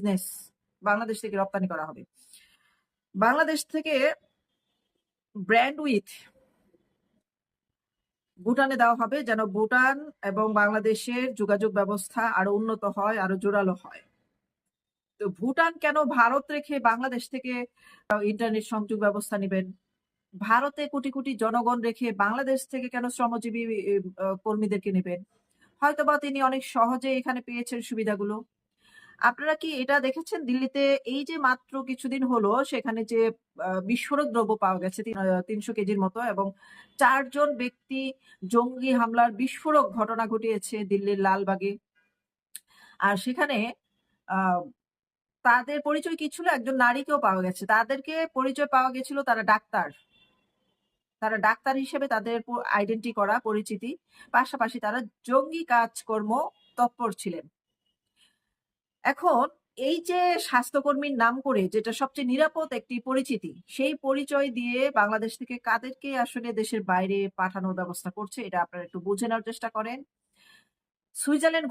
Business Bangladesh থেকে রপ্তানি করা হবে। বাংলাদেশ থেকে ব্র্যান্ড উইথ ভুটানে দেওয়া হবে যেন ভুটান এবং বাংলাদেশের যোগাযোগ ব্যবস্থা আরও উন্নত হয়, আরও জোরালো হয়। তো ভুটান কেন ভারত রেখে বাংলাদেশ থেকে ইন্টারনেট সংযোগ ব্যবস্থা নেবেন? ভারতে কোটি কোটি জনগণ রেখে বাংলাদেশ থেকে কেন শ্রমজীবী কর্মীদেরকে নেবেন? হয়তোবা তিনি অনেক সহজে এখানে পেয়েছেন সুবিধাগুলো। আপনারা কি এটা দেখেছেন? দিল্লিতে এই যে মাত্র কিছুদিন হলো সেখানে যে বিস্ফোরক দ্রব্য পাওয়া গেছে তিনশো কেজির মতো এবং চারজন ব্যক্তি জঙ্গি হামলার বিস্ফোরক ঘটনা ঘটিয়েছে দিল্লির লালবাগে। আর সেখানে তাদের পরিচয় কি ছিল? একজন নারীকেও পাওয়া গেছে। তাদেরকে পরিচয় পাওয়া গেছিল তারা ডাক্তার। তারা ডাক্তার হিসেবে তাদের আইডেন্টি করা, পরিচিতি। পাশাপাশি তারা জঙ্গি কাজকর্ম তৎপর ছিলেন। এখন এই যে স্বাস্থ্যকর্মীর নাম করে যেটা সবচেয়ে নিরাপদ একটি পরিচিতি, সেই পরিচয় দিয়ে বাংলাদেশ থেকে কাদেরকে আসলে দেশের বাইরে পাঠানোর ব্যবস্থা করছে, এটা আপনারা একটু বুঝে নেওয়ার চেষ্টা করেন। সুইজারল্যান্ড